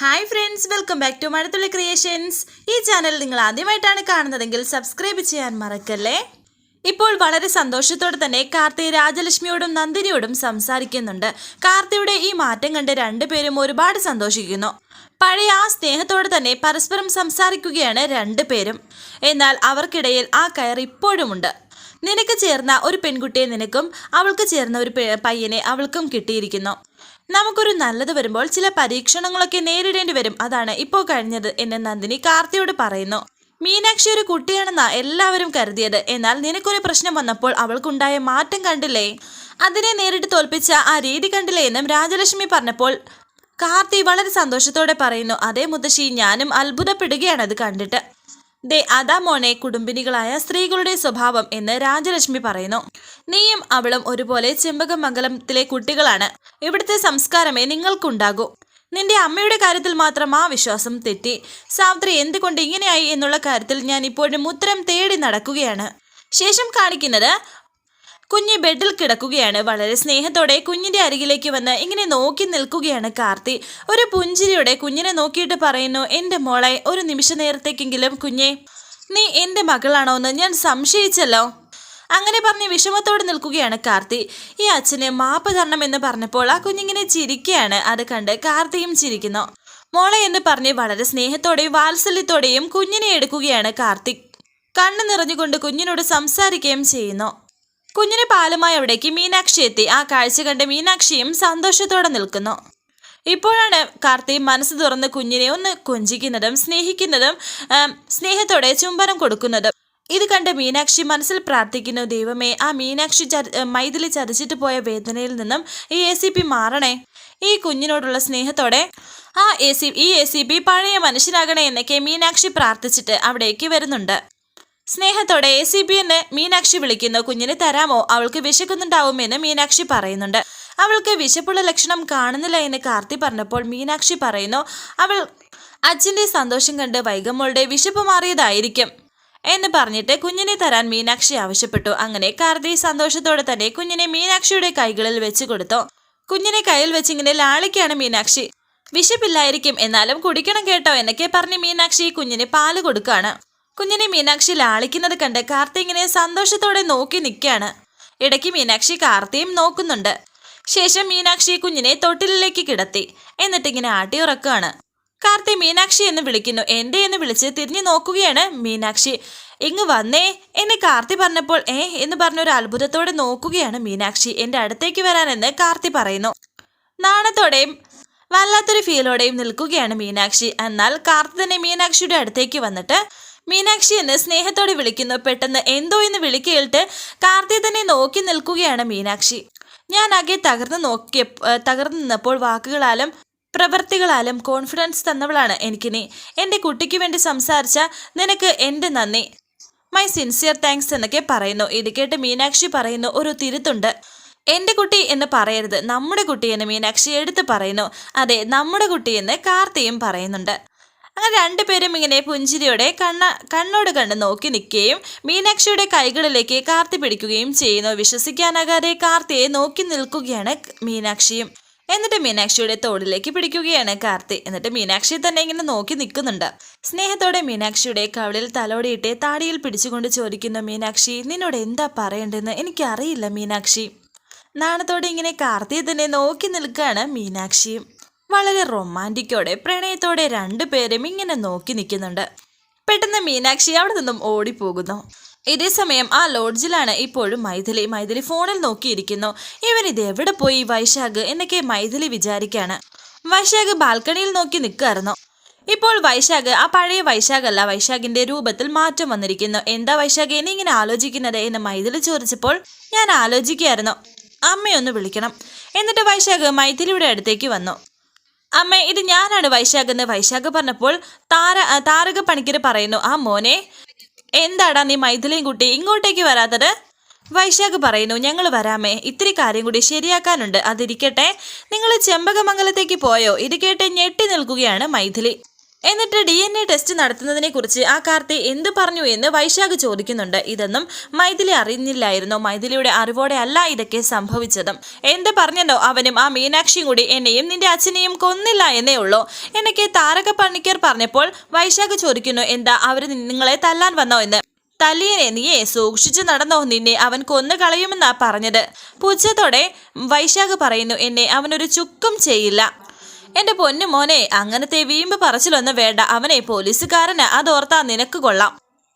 Hi friends welcome back to Mazhathulli creations ഈ channel നിങ്ങൾ ആദ്യമായിട്ടാണ് കാണുന്നതെങ്കിൽ സബ്സ്ക്രൈബ് ചെയ്യാൻ മറക്കല്ലേ? ഇപ്പോൾ വളരെ സന്തോഷത്തോടെ തന്നെ കാർത്തി രാജലക്ഷ്മിയോടും നന്ദിനിയോടും സംസാരിക്കുന്നുണ്ട്. കാർത്തിയുടെ ഈ മാറ്റം കണ്ട് രണ്ടുപേരും ഒരുപാട് സന്തോഷിക്കുന്നു. പഴയ ആ സ്നേഹത്തോടെ തന്നെ പരസ്പരം സംസാരിക്കുകയാണ് രണ്ടുപേരും എന്നാൽ അവർക്കിടയിൽ ആ കയർ ഇപ്പോഴുമുണ്ട്. നിനക്ക് ചേർന്ന ഒരു പെൺകുട്ടിയെ നിനക്കും അവൾക്ക് ചേർന്ന ഒരു പയ്യനെ അവൾക്കും കിട്ടിയിരിക്കുന്നു. നമുക്കൊരു നല്ലത് വരുമ്പോൾ ചില പരീക്ഷണങ്ങളൊക്കെ നേരിടേണ്ടി വരും. അതാണ് ഇപ്പോൾ കഴിഞ്ഞത് എന്ന് നന്ദിനി കാർത്തിയോട് പറയുന്നു. മീനാക്ഷി ഒരു കുട്ടിയാണെന്നാ എല്ലാവരും കരുതിയത്. എന്നാൽ നിനക്കൊരു പ്രശ്നം വന്നപ്പോൾ അവൾക്കുണ്ടായ മാറ്റം കണ്ടില്ലേ? അതിനെ നേരിട്ട് തോൽപ്പിച്ച ആ രീതി കണ്ടില്ലേ എന്നും രാജലക്ഷ്മി പറഞ്ഞപ്പോൾ കാർത്തി വളരെ സന്തോഷത്തോടെ പറയുന്നു. അതേ മുത്തശ്ശി ഞാനും അത്ഭുതപ്പെടുകയാണ് അത് കണ്ടിട്ട്. ദേ അതാ മോനെ കുടുംബിനികളായ സ്ത്രീകളുടെ സ്വഭാവം എന്ന് രാജലക്ഷ്മി പറയുന്നു. നീയും അവളും ഒരുപോലെ ചെമ്പകമംഗലത്തിലെ കുട്ടികളാണ്. ഇവിടുത്തെ സംസ്കാരമേ നിങ്ങൾക്കുണ്ടാകൂ. നിന്റെ അമ്മയുടെ കാര്യത്തിൽ മാത്രം ആ വിശ്വാസം തെറ്റി. സാവിത്രി എന്തുകൊണ്ട് ഇങ്ങനെയായി എന്നുള്ള കാര്യത്തിൽ ഞാൻ ഇപ്പോഴും ഉത്തരം തേടി നടക്കുകയാണ്. ശേഷം കാണിക്കുന്നത് കുഞ്ഞ് ബെഡിൽ കിടക്കുകയാണ്. വളരെ സ്നേഹത്തോടെ കുഞ്ഞിന്റെ അരികിലേക്ക് വന്ന് ഇങ്ങനെ നോക്കി നിൽക്കുകയാണ് കാർത്തി. ഒരു പുഞ്ചിരിയോടെ കുഞ്ഞിനെ നോക്കിയിട്ട് പറയുന്നു എന്റെ മോളെ ഒരു നിമിഷ നേരത്തേക്കെങ്കിലും കുഞ്ഞെ നീ എന്റെ മകളാണോ എന്ന് ഞാൻ സംശയിച്ചല്ലോ. അങ്ങനെ പറഞ്ഞ് വിഷമത്തോടെ നിൽക്കുകയാണ് കാർത്തി. ഈ അച്ഛന് മാപ്പ് തരണം എന്ന് പറഞ്ഞപ്പോൾ ആ കുഞ്ഞിങ്ങനെ ചിരിക്കുകയാണ്. അത് കണ്ട് കാർത്തിയും ചിരിക്കുന്നു. മോളെ എന്ന് പറഞ്ഞ് വളരെ സ്നേഹത്തോടെയും വാത്സല്യത്തോടെയും കുഞ്ഞിനെ എടുക്കുകയാണ് കാർത്തിക് കണ്ണു നിറഞ്ഞുകൊണ്ട് കുഞ്ഞിനോട് സംസാരിക്കുകയും ചെയ്യുന്നു. കുഞ്ഞിന് പാലുമായി അവിടേക്ക് മീനാക്ഷി എത്തി. ആ കാഴ്ച കണ്ട് മീനാക്ഷിയും സന്തോഷത്തോടെ നിൽക്കുന്നു. ഇപ്പോഴാണ് കാർത്തി മനസ്സ് തുറന്ന് കുഞ്ഞിനെ ഒന്ന് കൊഞ്ചിക്കുന്നതും സ്നേഹിക്കുന്നതും സ്നേഹത്തോടെ ചുംബനം കൊടുക്കുന്നതും. ഇത് കണ്ട് മീനാക്ഷി മനസ്സിൽ പ്രാർത്ഥിക്കുന്നു ദൈവമേ ആ മീനാക്ഷി ചതി- മൈതിലി ചതിച്ചിട്ട് പോയ വേദനയിൽ നിന്നും ഈ എ സി പി മാറണേ. ഈ കുഞ്ഞിനോടുള്ള സ്നേഹത്തോടെ ആ എ സി ഈ എ സി പി പഴയ മനുഷ്യനാകണേ എന്നൊക്കെ മീനാക്ഷി പ്രാർത്ഥിച്ചിട്ട് അവിടേക്ക് വരുന്നുണ്ട്. സ്നേഹത്തോടെ എ സി ബി എന്ന് മീനാക്ഷി വിളിക്കുന്നു കുഞ്ഞിന് തരാമോ? അവൾക്ക് വിശക്കുന്നുണ്ടാവും എന്ന് മീനാക്ഷി പറയുന്നുണ്ട്. അവൾക്ക് വിശപ്പുള്ള ലക്ഷണം കാണുന്നില്ല എന്ന് കാർത്തി പറഞ്ഞപ്പോൾ മീനാക്ഷി പറയുന്നു അവൾ അച്ഛന്റെ സന്തോഷം കണ്ട് വൈകമ്മളുടെ വിശപ്പ് മാറിയതായിരിക്കും എന്ന് പറഞ്ഞിട്ട് കുഞ്ഞിനെ തരാൻ മീനാക്ഷി ആവശ്യപ്പെട്ടു. അങ്ങനെ കാർത്തി സന്തോഷത്തോടെ തന്നെ കുഞ്ഞിനെ മീനാക്ഷിയുടെ കൈകളിൽ വെച്ച് കൊടുത്തു. കുഞ്ഞിനെ കയ്യിൽ വെച്ചിങ്ങനെ ലാളിക്കാണ് മീനാക്ഷി. വിശപ്പില്ലായിരിക്കും എന്നാലും കുടിക്കണം കേട്ടോ എന്നൊക്കെ പറഞ്ഞ് മീനാക്ഷി കുഞ്ഞിന് പാൽ കൊടുക്കാണ്. കുഞ്ഞിനെ മീനാക്ഷി ലാളിക്കുന്നത് കണ്ട് കാർത്തി ഇങ്ങനെ സന്തോഷത്തോടെ നോക്കി നിൽക്കുകയാണ്. ഇടയ്ക്ക് മീനാക്ഷി കാർത്തിയും നോക്കുന്നുണ്ട്. ശേഷം മീനാക്ഷി കുഞ്ഞിനെ തൊട്ടിലേക്ക് കിടത്തി. എന്നിട്ട് ഇങ്ങനെ ആട്ടി ഉറക്കുകയാണ്. കാർത്തി മീനാക്ഷി എന്ന് വിളിക്കുന്നു. എന്റെ എന്ന് വിളിച്ച് തിരിഞ്ഞു നോക്കുകയാണ് മീനാക്ഷി. ഇങ്ങ് വന്നേ. എന്നെ കാർത്തി പറഞ്ഞപ്പോൾ ഏ എന്ന് പറഞ്ഞൊരു അത്ഭുതത്തോടെ നോക്കുകയാണ് മീനാക്ഷി. എന്റെ അടുത്തേക്ക് വരാനെന്ന് കാർത്തി പറയുന്നു. നാണത്തോടെയും വല്ലാത്തൊരു ഫീലോടെയും നിൽക്കുകയാണ് മീനാക്ഷി. എന്നാൽ കാർത്തി തന്നെ മീനാക്ഷിയുടെ അടുത്തേക്ക് വന്നിട്ട് മീനാക്ഷി എന്ന് സ്നേഹത്തോടെ വിളിക്കുന്നു. പെട്ടെന്ന് എന്തോ എന്ന് വിളി കേട്ട് കാർത്തി തന്നെ നോക്കി നിൽക്കുകയാണ് മീനാക്ഷി. ഞാൻ ആകെ തകർന്നു നോക്കിയ തകർന്നു നിന്നപ്പോൾ വാക്കുകളാലും പ്രവൃത്തികളാലും കോൺഫിഡൻസ് തന്നവളാണ് എനിക്കിനി. എന്റെ കുട്ടിക്ക് വേണ്ടി സംസാരിച്ച നിനക്ക് എന്റെ നന്ദി. മൈ സിൻസിയർ താങ്ക്സ് എന്നൊക്കെ പറയുന്നു. ഇത് കേട്ട് മീനാക്ഷി പറയുന്നു ഒരു തിരുത്തുണ്ട്. എന്റെ കുട്ടി എന്ന് പറയരുത്. നമ്മുടെ കുട്ടി എന്ന് മീനാക്ഷി എടുത്ത് പറയുന്നു. അതെ നമ്മുടെ കുട്ടി എന്ന് കാർത്തിയും പറയുന്നുണ്ട്. അങ്ങനെ രണ്ടുപേരും ഇങ്ങനെ പുഞ്ചിരിയോടെ കണ്ണ കണ്ണോട് കണ്ട് നോക്കി നിൽക്കുകയും മീനാക്ഷിയുടെ കൈകളിലേക്ക് കാർത്തി പിടിക്കുകയും ചെയ്യുന്നു. വിശ്വസിക്കാനാകാതെ കാർത്തിയെ നോക്കി നിൽക്കുകയാണ് മീനാക്ഷിയും. എന്നിട്ട് മീനാക്ഷിയുടെ തോളിലേക്ക് പിടിക്കുകയാണ് കാർത്തി. എന്നിട്ട് മീനാക്ഷി തന്നെ ഇങ്ങനെ നോക്കി നിൽക്കുന്നുണ്ട്. സ്നേഹത്തോടെ മീനാക്ഷിയുടെ കവിളിൽ തലോടിയിട്ട് താടിയിൽ പിടിച്ചുകൊണ്ട് ചോദിക്കുന്നു മീനാക്ഷി നിന്നോട് എന്താ പറയേണ്ടതെന്ന് എനിക്കറിയില്ല മീനാക്ഷി. നാണത്തോടെ ഇങ്ങനെ കാർത്തിയെ തന്നെ നോക്കി നിൽക്കുകയാണ് മീനാക്ഷിയും വളരെ റൊമാന്റിക്കോടെ പ്രണയത്തോടെ രണ്ടുപേരും ഇങ്ങനെ നോക്കി നിൽക്കുന്നുണ്ട്. പെട്ടെന്ന് മീനാക്ഷി അവിടെ നിന്നും ഓടിപ്പോകുന്നു. ഇതേ സമയം ആ ലോഡ്ജിലാണ് ഇപ്പോഴും മൈഥിലി. മൈഥിലി ഫോണിൽ നോക്കിയിരിക്കുന്നു. ഇവൻ ഇത് എവിടെ പോയി വൈശാഖ്? എന്നൊക്കെ മൈഥിലി വിചാരിക്കാണ്. വൈശാഖ് ബാൽക്കണിയിൽ നോക്കി നിൽക്കായിരുന്നു ഇപ്പോൾ വൈശാഖ് ആ പഴയ വൈശാഖ് അല്ല വൈശാഖിന്റെ രൂപത്തിൽ മാറ്റം വന്നിരിക്കുന്നു. എന്താ വൈശാഖ് ഇനി ഇങ്ങനെ ആലോചിക്കുന്നത്? എന്ന് മൈഥിലി ചോദിച്ചപ്പോൾ ഞാൻ ആലോചിക്കുകയായിരുന്നു. അമ്മയൊന്ന് വിളിക്കണം. എന്നിട്ട് വൈശാഖ് മൈഥിലിയുടെ അടുത്തേക്ക് വന്നു. അമ്മ ഇത് ഞാനാണ് വൈശാഖ് എന്ന് വൈശാഖ് പറഞ്ഞപ്പോൾ താര താരക പണിക്കർ പറയുന്നു ആ മോനെ എന്താടാ നീ മൈഥിലിയും കുട്ടി ഇങ്ങോട്ടേക്ക് വരാത്തത്? വൈശാഖ് പറയുന്നു ഞങ്ങൾ വരാമേ ഇത്തിരി കാര്യം കൂടി ശരിയാക്കാനുണ്ട് അതിരിക്കട്ടെ നിങ്ങൾ ചെമ്പകമംഗലത്തേക്ക് പോയോ? ഇത് കേട്ട് ഞെട്ടി നിൽക്കുകയാണ് മൈഥിലി. എന്നിട്ട് ഡി എൻ എ ടെസ്റ്റ് നടത്തുന്നതിനെ കുറിച്ച് ആ കാർത്തി എന്ത് പറഞ്ഞു എന്ന് വൈശാഖ് ചോദിക്കുന്നുണ്ട്. ഇതൊന്നും മൈഥിലി അറിയുന്നില്ലായിരുന്നു. മൈഥിലിയുടെ അറിവോടെ അല്ല ഇതൊക്കെ സംഭവിച്ചതും. എന്ത് പറഞ്ഞല്ലോ അവനും ആ മീനാക്ഷിയും കൂടി എന്നെയും നിന്റെ അച്ഛനെയും കൊന്നില്ല എന്നേ ഉള്ളൂ. എനിക്ക് താരക പണിക്കർ പറഞ്ഞപ്പോൾ വൈശാഖ് ചോദിക്കുന്നു എന്താ അവർ നിങ്ങളെ തല്ലാൻ വന്നോ എന്ന്? തല്ലിയനെ നീയെ സൂക്ഷിച്ചു നടന്നോ. നിന്നെ അവൻ കൊന്നു കളയുമെന്നാ പറഞ്ഞത്. പുച്ഛത്തോടെ വൈശാഖ് പറയുന്നു എന്നെ അവനൊരു ചുക്കും ചെയ്യില്ല. എന്റെ പൊന്നു മോനെ അങ്ങനത്തെ വീമ്പ് പറച്ചിലൊന്നും വേണ്ട. അവനെ പോലീസുകാരന് അതോർത്താ നിനക്ക് കൊള്ളാം.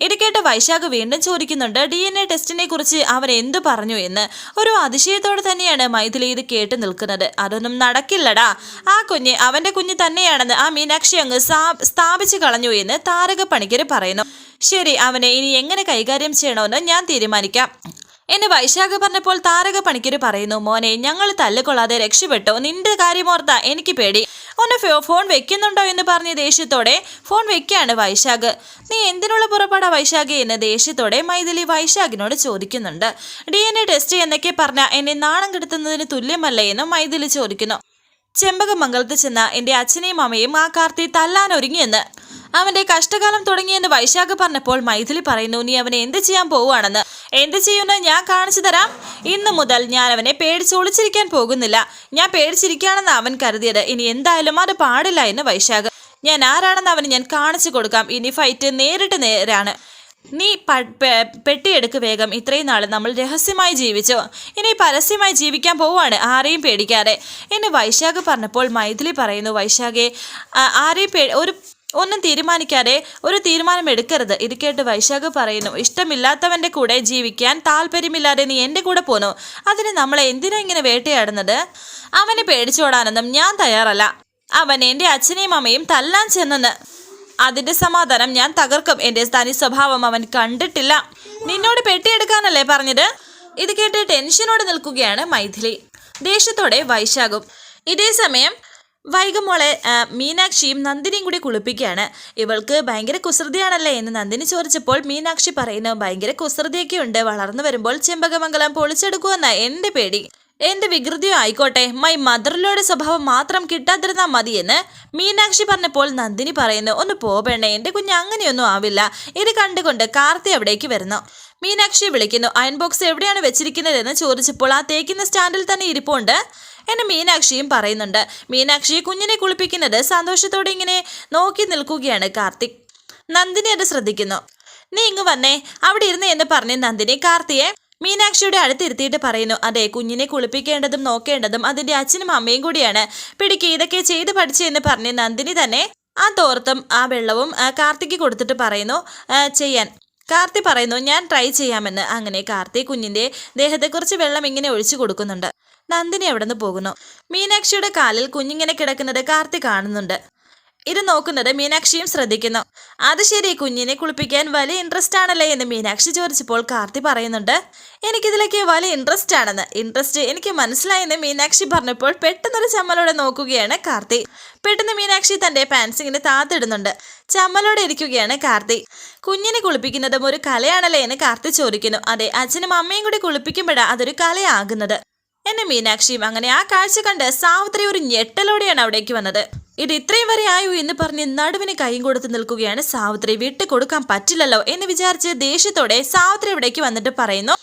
ഇടക്കേട്ട് കേട്ട് വൈശാഖ് വീണ്ടും ചോദിക്കുന്നുണ്ട് ഡി എൻ എ ടെസ്റ്റിനെ കുറിച്ച് അവൻ എന്തു പറഞ്ഞു? എന്ന്. ഒരു അതിശയത്തോടെ തന്നെയാണ് മൈഥിലി ഇത് കേട്ട് നിൽക്കുന്നത്. അതൊന്നും നടക്കില്ലടാ. ആ കുഞ്ഞ് അവന്റെ കുഞ്ഞ് തന്നെയാണെന്ന് ആ മീനാക്ഷി അങ്ങ് സ്ഥാപിച്ചു കളഞ്ഞു എന്ന് താരക പണിക്കര് പറയുന്നു. ശരി അവനെ ഇനി എങ്ങനെ കൈകാര്യം ചെയ്യണമെന്ന് ഞാൻ തീരുമാനിക്കാം. എന്നെ വൈശാഖ പറഞ്ഞപ്പോൾ താരക പണിക്കര് പറയുന്നു മോനെ ഞങ്ങൾ തല്ലുകൊള്ളാതെ രക്ഷപ്പെട്ടോ. നിന്റെ കാര്യമോർത്താ എനിക്ക് പേടി. ഒന്ന് ഫോൺ വെക്കുന്നുണ്ടോ എന്ന് പറഞ്ഞ ദേഷ്യത്തോടെ ഫോൺ വെക്കാണ് വൈശാഖ്. നീ എന്തിനുള്ള പുറപ്പാടാ വൈശാഖ് എന്ന് ദേഷ്യത്തോടെ മൈഥിലി വൈശാഖിനോട് ചോദിക്കുന്നുണ്ട്. ഡി എൻ എ ടെസ്റ്റ് എന്നൊക്കെ പറഞ്ഞ എന്നെ നാണം കെടുത്തുന്നതിന് തുല്യമല്ലേ എന്നും മൈഥിലി ചോദിക്കുന്നു. ചെമ്പകമംഗലത്ത് ചെന്ന എന്റെ അച്ഛനെയും അമ്മയും ആ കാർത്തി തല്ലാൻ ഒരുങ്ങിയെന്ന് അവന്റെ കഷ്ടകാലം തുടങ്ങിയെന്ന് വൈശാഖ് പറഞ്ഞപ്പോൾ മൈഥിലി പറയുന്നു നീ അവനെ എന്ത് ചെയ്യാൻ പോവുകയാണെന്ന്? എന്ത് ചെയ്യുമെന്ന് ഞാൻ കാണിച്ചു തരാം. ഇന്നു മുതൽ ഞാൻ അവനെ പേടിച്ച് ഒളിച്ചിരിക്കാൻ പോകുന്നില്ല. ഞാൻ പേടിച്ചിരിക്കുകയാണെന്ന് അവൻ കരുതിയത്. ഇനി എന്തായാലും അത് പാടില്ല എന്ന് വൈശാഖ്. ഞാൻ ആരാണെന്ന് അവന് ഞാൻ കാണിച്ചു കൊടുക്കാം. ഇനി ഫൈറ്റ് നേരിട്ട് നേരാണ്. നീ പെട്ടിയെടുക്ക് വേഗം. ഇത്രയും നാൾ നമ്മൾ രഹസ്യമായി ജീവിച്ചു. ഇനി പരസ്യമായി ജീവിക്കാൻ പോവാണ് ആരെയും പേടിക്കാതെ. എന്ന് വൈശാഖ് പറഞ്ഞപ്പോൾ മൈഥിലി പറയുന്നു വൈശാഖെ ആരെയും ഒരു ഒന്നും തീരുമാനിക്കാതെ ഒരു തീരുമാനം എടുക്കരുത്. ഇത് കേട്ട് വൈശാഖ് പറയുന്നു ഇഷ്ടമില്ലാത്തവന്റെ കൂടെ ജീവിക്കാൻ താല്പര്യമില്ലാതെ നീ എന്റെ കൂടെ പോന്നു. അതിന് നമ്മളെ എന്തിനാ ഇങ്ങനെ വേട്ടയാടുന്നത്? അവനെ പേടിച്ചോടാനൊന്നും ഞാൻ തയ്യാറല്ല. അവൻ എന്റെ അച്ഛനെയും അമ്മയും തല്ലാൻ ചെന്നെന്ന്. അതിന്റെ സമാധാനം ഞാൻ തകർക്കും. എന്റെ തനി സ്വഭാവം അവൻ കണ്ടിട്ടില്ല. നിന്നോട് പെട്ടിയെടുക്കാനല്ലേ പറഞ്ഞത്? ഇത് കേട്ട് ടെൻഷനോടെ നിൽക്കുകയാണ് മൈഥിലി. ദേഷ്യത്തോടെ വൈശാഖും ഇതേ സമയം വൈകമോളെ മീനാക്ഷിയും നന്ദിനിയും കൂടി കുളിപ്പിക്കുകയാണ്. ഇവൾക്ക് ഭയങ്കര കുസൃതിയാണല്ലേ എന്ന് നന്ദിനി ചോദിച്ചപ്പോൾ മീനാക്ഷി പറയുന്നു ഭയങ്കര കുസൃതിയൊക്കെ ഉണ്ട്. വളർന്നു വരുമ്പോൾ ചെമ്പകമംഗലം പൊളിച്ചെടുക്കുമെന്ന എന്റെ പേടി. എന്റെ വികൃതിയോ ആയിക്കോട്ടെ. മൈ മദറിലോയുടെ സ്വഭാവം മാത്രം കിട്ടാതിരുന്നാൽ മതിയെന്ന് മീനാക്ഷി പറഞ്ഞപ്പോൾ നന്ദിനി പറയുന്നു ഒന്ന് പോവേണ്ട എന്റെ കുഞ്ഞ് അങ്ങനെയൊന്നും ആവില്ല. ഇത് കണ്ടുകൊണ്ട് കാർത്തി അവിടേക്ക് വരുന്നു. മീനാക്ഷി വിളിക്കുന്നു അയൺ ബോക്സ് എവിടെയാണ് വെച്ചിരിക്കുന്നതെന്ന് ചോദിച്ചപ്പോൾ ആ തേക്കുന്ന സ്റ്റാൻഡിൽ തന്നെ ഇരിപ്പുണ്ട്. എന്നെ മീനാക്ഷിയും പറയുന്നുണ്ട്. മീനാക്ഷി കുഞ്ഞിനെ കുളിപ്പിക്കുന്നത് സന്തോഷത്തോടെ ഇങ്ങനെ നോക്കി നിൽക്കുകയാണ് കാർത്തിക്. നന്ദിനി അത് ശ്രദ്ധിക്കുന്നു. നീ ഇങ്ങ് വന്നേ. അവിടെ ഇരുന്ന് എന്ന് പറഞ്ഞ് നന്ദിനി കാർത്തിയെ മീനാക്ഷിയുടെ അടുത്തിരുത്തിയിട്ട് പറയുന്നു. അതെ കുഞ്ഞിനെ കുളിപ്പിക്കേണ്ടതും നോക്കേണ്ടതും അതിന്റെ അച്ഛനും അമ്മയും കൂടിയാണ്. പിടിക്ക് ഇതൊക്കെ ചെയ്ത് പഠിച്ചെന്ന് പറഞ്ഞ് നന്ദിനി തന്നെ ആ തോർത്തും ആ വെള്ളവും കാർത്തിക്ക് കൊടുത്തിട്ട് പറയുന്നു ചെയ്യാൻ. കാർത്തി പറയുന്നു ഞാൻ ട്രൈ ചെയ്യാമെന്ന്. അങ്ങനെ കാർത്തി കുഞ്ഞിന്റെ ദേഹത്തെ കുറച്ച് വെള്ളം ഇങ്ങനെ ഒഴിച്ചു കൊടുക്കുന്നുണ്ട്. നന്ദിനി അവിടെ നിന്ന് പോകുന്നു. മീനാക്ഷിയുടെ കാലിൽ കുഞ്ഞിങ്ങനെ കിടക്കുന്നത് കാർത്തി കാണുന്നുണ്ട്. ഇത് നോക്കുന്നത് മീനാക്ഷിയും ശ്രദ്ധിക്കുന്നു. അത് ശരി കുഞ്ഞിനെ കുളിപ്പിക്കാൻ വലിയ ഇൻട്രസ്റ്റ് ആണല്ലേ? എന്ന് മീനാക്ഷി ചോദിച്ചപ്പോൾ കാർത്തി പറയുന്നുണ്ട് എനിക്കിതിലൊക്കെ വലിയ ഇൻട്രസ്റ്റ് ആണെന്ന്. ഇൻട്രസ്റ്റ് എനിക്ക് മനസ്സിലായെന്ന് മീനാക്ഷി പറഞ്ഞപ്പോൾ പെട്ടെന്നൊരു ചമ്മലോടെ നോക്കുകയാണ് കാർത്തി. പെട്ടെന്ന് മീനാക്ഷി തന്റെ പാൻസിങ്ങിന് താത്തിടുന്നുണ്ട്. ചമ്മലോടെ ഇരിക്കുകയാണ് കാർത്തി. കുഞ്ഞിനെ കുളിപ്പിക്കുന്നതും ഒരു കലയാണല്ലേ എന്ന് കാർത്തി ചോദിക്കുന്നു. അതെ അച്ഛനും അമ്മയും കൂടി കുളിപ്പിക്കുമ്പോഴാണ് അതൊരു കലയാകുന്നത്. എന്നെ മീനാക്ഷിയും അങ്ങനെ ആ കാഴ്ച കണ്ട് സാവിത്രി ഒരു ഞെട്ടലോടെയാണ് അവിടേക്ക് വന്നത്. ഇത് ഇത്രയും വരെ ആയോ എന്ന് പറഞ്ഞ് നടുവിന് കൈയും കൊടുത്ത് നിൽക്കുകയാണ് സാവിത്രി. വിട്ടു കൊടുക്കാൻ പറ്റില്ലല്ലോ എന്ന് വിചാരിച്ച് ദേഷ്യത്തോടെ സാവിത്രി ഇവിടേക്ക് വന്നിട്ട് പറയുന്നു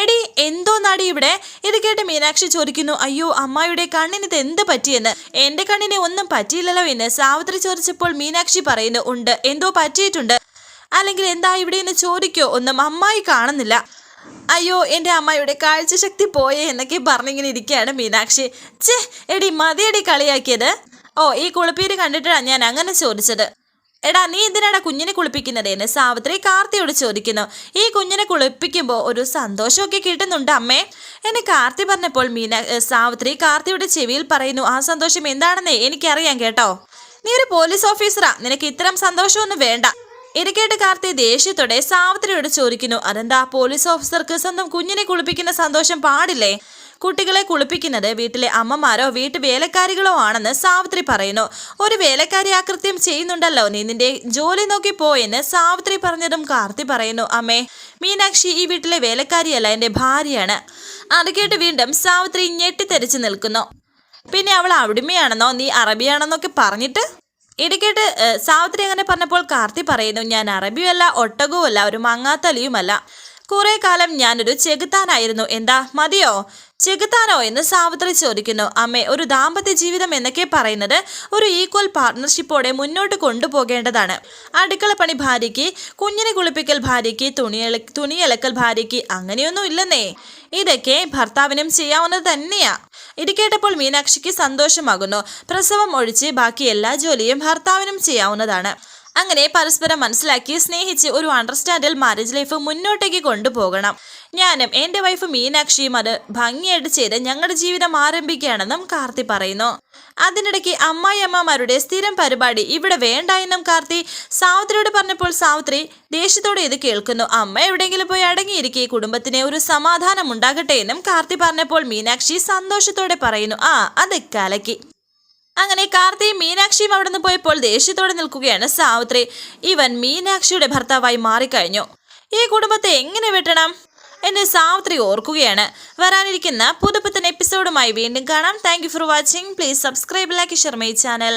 എടി എന്തോ നാടി ഇവിടെ? ഇത് കേട്ട് മീനാക്ഷി ചോദിക്കുന്നു അയ്യോ അമ്മായിയുടെ കണ്ണിന് ഇത് എന്ത് പറ്റിയെന്ന്? എന്റെ കണ്ണിനെ ഒന്നും പറ്റിയില്ലല്ലോ എന്ന് സാവിത്രി ചോദിച്ചപ്പോൾ മീനാക്ഷി പറയുന്നു ഉണ്ട്. എന്തോ പറ്റിയിട്ടുണ്ട്. അല്ലെങ്കിൽ എന്താ ഇവിടെ എന്ന് ചോദിക്കോ. ഒന്നും അമ്മായി കാണുന്നില്ല. അയ്യോ എന്റെ അമ്മയുടെ കാഴ്ചശക്തി പോയേ എന്നൊക്കെ പറഞ്ഞിങ്ങനെ ഇരിക്കുകയാണ് മീനാക്ഷി. ഛേ എടി മതിയടി കളിയാക്കിയത്. ഓ ഈ കുളിപ്പീര് കണ്ടിട്ടാണ് ഞാൻ അങ്ങനെ ചോദിച്ചത്. എടാ നീ എന്തിനാടാ കുഞ്ഞിനെ കുളിപ്പിക്കുന്നത് എന്ന് സാവിത്രി കാർത്തിയോട് ചോദിക്കുന്നു. ഈ കുഞ്ഞിനെ കുളിപ്പിക്കുമ്പോൾ ഒരു സന്തോഷമൊക്കെ കിട്ടുന്നുണ്ട് അമ്മേ. എന്നെ കാർത്തി പറഞ്ഞപ്പോൾ മീന സാവിത്രി കാർത്തിയുടെ ചെവിയിൽ പറയുന്നു ആ സന്തോഷം എന്താണെന്നേ എനിക്കറിയാം കേട്ടോ. നീ ഒരു പോലീസ് ഓഫീസറാ. നിനക്ക് ഇത്തരം സന്തോഷമൊന്നും വേണ്ട. ഇത് കേട്ട് കാർത്തി ദേഷ്യത്തോടെ സാവിത്രിയോട് ചോദിക്കുന്നു അതെന്താ? പോലീസ് ഓഫീസർക്ക് സ്വന്തം കുഞ്ഞിനെ കുളിപ്പിക്കുന്ന സന്തോഷം പാടില്ലേ? കുട്ടികളെ കുളിപ്പിക്കുന്നത് വീട്ടിലെ അമ്മമാരോ വീട്ടു വേലക്കാരികളോ ആണെന്ന് സാവിത്രി പറയുന്നു. ഒരു വേലക്കാരി ആകൃത്യം ചെയ്യുന്നുണ്ടല്ലോ നീ നിന്റെ ജോലി നോക്കി പോയെന്ന് സാവിത്രി പറഞ്ഞതും കാർത്തി പറയുന്നു. അമ്മേ മീനാക്ഷി ഈ വീട്ടിലെ വേലക്കാരിയല്ല എന്റെ ഭാര്യയാണ്. അത് കേട്ട് വീണ്ടും സാവിത്രി ഞെട്ടിത്തെരിച്ചു നിൽക്കുന്നു. പിന്നെ അവൾ അവിടുമയാണെന്നോ നീ അറബിയാണെന്നൊക്കെ പറഞ്ഞിട്ട്? ഇടിക്കേട്ട് സാവിത്രി അങ്ങനെ പറഞ്ഞപ്പോൾ കാർത്തി പറയുന്നു ഞാൻ അറബിയുമല്ല ഒട്ടകവുമല്ല ഒരു മങ്ങാത്തലിയുമല്ല. കുറെ കാലം ഞാനൊരു ചെകുത്താനായിരുന്നു. എന്താ മതിയോ? ചെകുത്താനോ എന്ന് സാവിത്രി ചോദിക്കുന്നു. അമ്മേ ഒരു ദാമ്പത്യ ജീവിതം എന്നൊക്കെ പറയുന്നത് ഒരു ഈക്വൽ പാർട്ട്ണർഷിപ്പോടെ മുന്നോട്ട് കൊണ്ടുപോകേണ്ടതാണ്. അടുക്കള പണി ഭാര്യയ്ക്ക് കുഞ്ഞിനെ കുളിപ്പിക്കൽ ഭാര്യയ്ക്ക് തുണിയല തുണിയലക്കൽ ഭാര്യയ്ക്ക് അങ്ങനെയൊന്നും ഇല്ലെന്നേ. ഇതൊക്കെ ഭർത്താവിനും ചെയ്യാവുന്നത് തന്നെയാ. ഇത് കേട്ടപ്പോൾ മീനാക്ഷിക്ക് സന്തോഷമാകുന്നു. പ്രസവം ഒഴിച്ച് ബാക്കി എല്ലാ ജോലിയും ഭർത്താവിനും ചെയ്യാവുന്നതാണ്. അങ്ങനെ പരസ്പരം മനസ്സിലാക്കി സ്നേഹിച്ച് ഒരു അണ്ടർസ്റ്റാൻഡിൽ മാരേജ് ലൈഫ് മുന്നോട്ടേക്ക് കൊണ്ടുപോകണം. ഞാനും എന്റെ വൈഫ് മീനാക്ഷിയും അത് ഭംഗിയായിട്ട് ചെയ്ത് ഞങ്ങളുടെ ജീവിതം ആരംഭിക്കുകയാണെന്നും കാർത്തി പറയുന്നു. അതിനിടയ്ക്ക് അമ്മായിയമ്മമാരുടെ സ്ഥിരം പരിപാടി ഇവിടെ വേണ്ട എന്നും കാർത്തി സാവിത്രിയോട് പറഞ്ഞപ്പോൾ സാവിത്രി ദേഷ്യത്തോടെ ഇത് കേൾക്കുന്നു. അമ്മ എവിടെയെങ്കിലും പോയി അടങ്ങിയിരിക്കെ കുടുംബത്തിന് ഒരു സമാധാനം ഉണ്ടാകട്ടെ എന്നും കാർത്തി പറഞ്ഞപ്പോൾ മീനാക്ഷി സന്തോഷത്തോടെ പറയുന്നു. ആ അത് കലക്കി അങ്ങനെ കാർത്തിയും മീനാക്ഷിയും അവിടെ നിന്ന് പോയപ്പോൾ ദേഷ്യത്തോടെ നിൽക്കുകയാണ് സാവിത്രി. ഇവൻ മീനാക്ഷിയുടെ ഭർത്താവായി മാറിക്കഴിഞ്ഞു. ഈ കുടുംബത്തെ എങ്ങനെ വെട്ടണം? എന്ന് സാവിത്രി ഓർക്കുകയാണ്. വരാനിരിക്കുന്ന പുതുപുത്തൻ എപ്പിസോഡുമായി വീണ്ടും കാണാം. Thank for watching please subscribe like share channel